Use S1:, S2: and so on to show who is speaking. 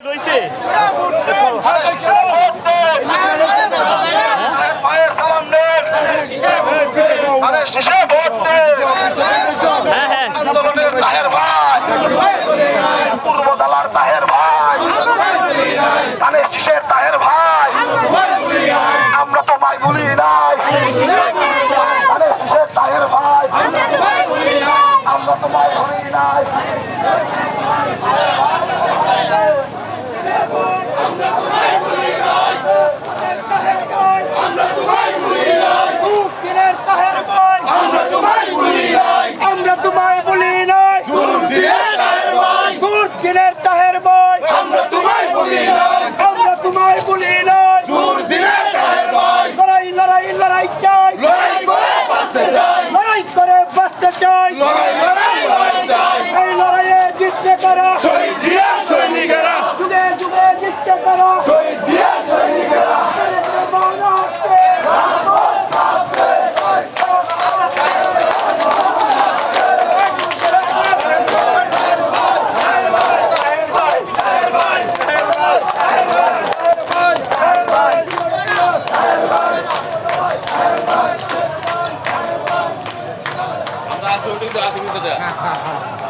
S1: রয়েছে?
S2: আন্দোলনের ভাই পূর্বতলার তাহের তাহের ভাই আমরা তো ভাই বলি নাই তাহলে শিশের তাহের ভাই আমরা তো বলি নাই।
S1: চাই লড়াই লড়াই চাই এই লড়াইয়ে জিততে কারা
S2: ഷൂട്ടിംഗ് ക്ലാസ്സിൽ കിട്ടുന്നത്